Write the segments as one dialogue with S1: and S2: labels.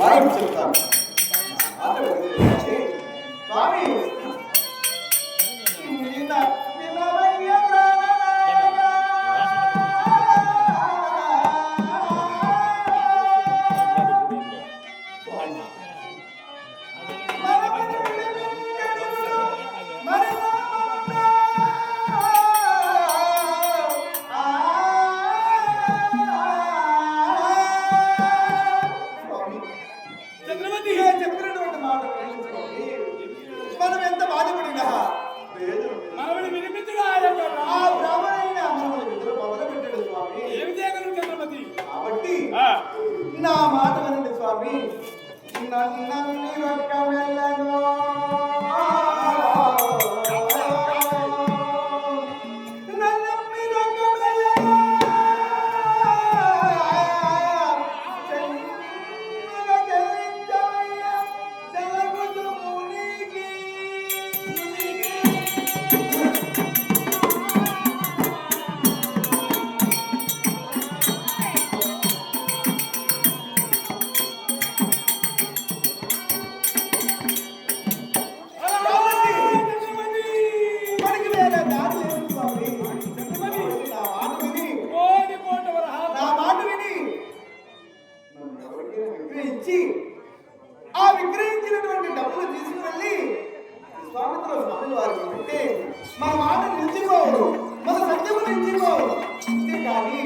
S1: వారికి చెప్తాను
S2: కానీ
S1: నా మాట వినండి స్వామి. నన్ను రొక్క వెళ్ళను. మన మాట నిలిచిపోవడం. మన సత్యము నిలిచిపోవడం. అంతే కానీ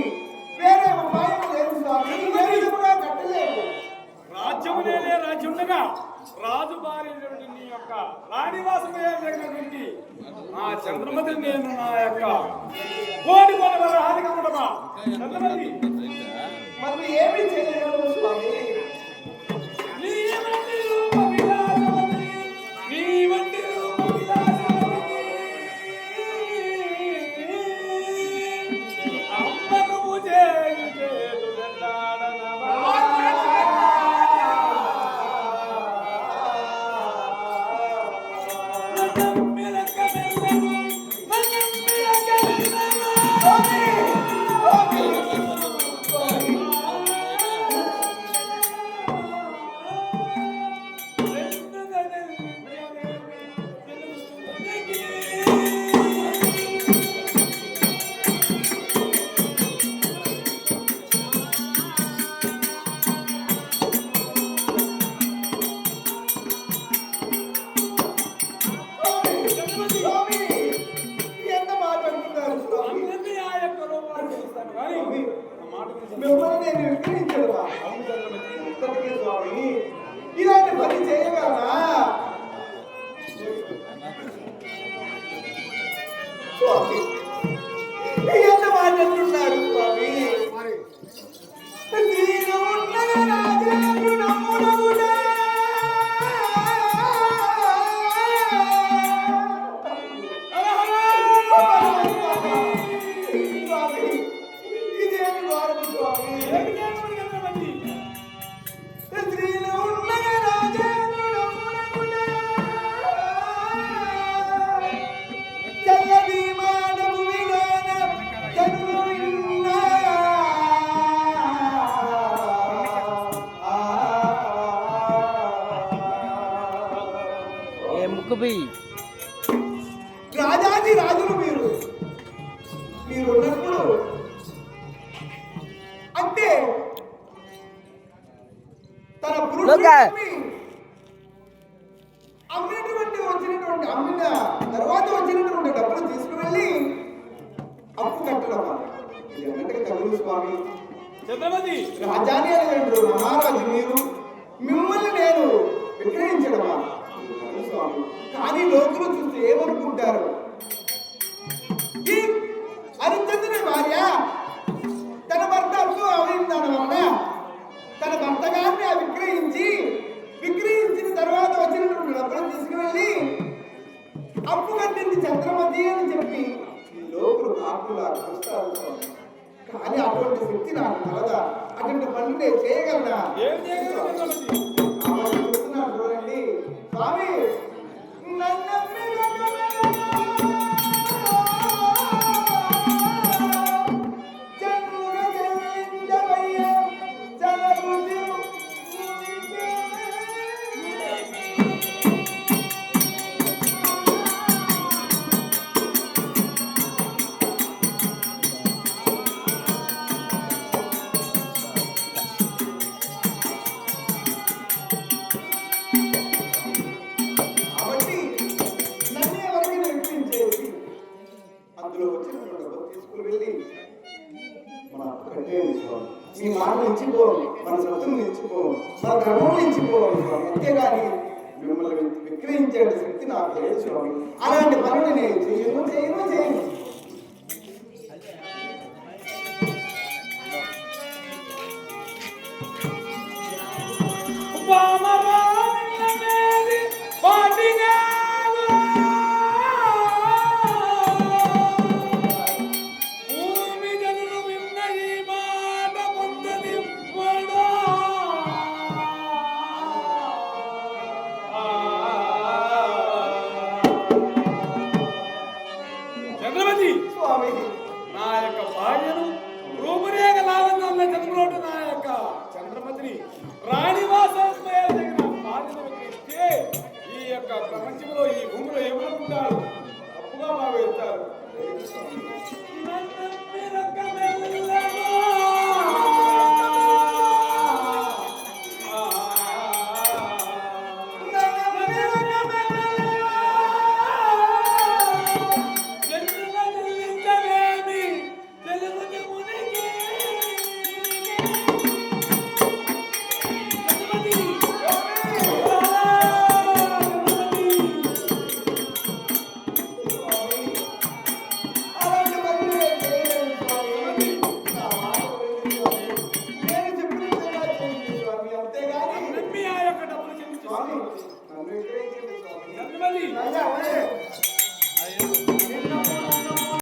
S1: వేరే ఉపాయం లేదు కట్టలేదు
S2: రాజ్యము లేదే రాజ్యం ఉండగా రాజు భార్య నీ యొక్క రాణివాసం జరిగినటువంటి ఆ చంద్రమతి నేను నా యొక్క కోటి కోట వరహాలు కమ్మడమా చంద్రమతి.
S1: మనం ఏమీ చేయలేము స్వామి. మిమ్మల్ని నేను విక్రయించదురా స్వామి ఇలాంటి పని చేయగలరా? స్వామి
S3: ఏ ముక్కు పోయి
S1: రాజాది రాజులు మీరు. మీరు ఉన్నప్పుడు అంటే తన అమ్మినటువంటి వచ్చినటువంటి అమ్మిన తర్వాత వచ్చినటువంటి డబ్బులు తీసుకువెళ్ళి అప్పు కట్టడం. అన్నిటికీ తగులు స్వామి.
S2: చంద్రమతి
S1: రాజాని అనగండ్రు కానీ అటువంటి శక్తి నాకు కలదా అటువంటి పనులు నేను చేయగలనా?
S2: ఏం
S1: ఉపయోగించుకోవాలి
S2: మీ మాట ఎంచుకోవాలి. మన శత్రువుని ఎంచుకోవాలి. మన గర్వం ఎంచుకోవాలి. స్వామి అంతేగాని మిమ్మల్ని విక్రయించే శక్తి నాకు లేదు స్వామి. అలాంటి పనులు నేను చేయను చేయను చేయను.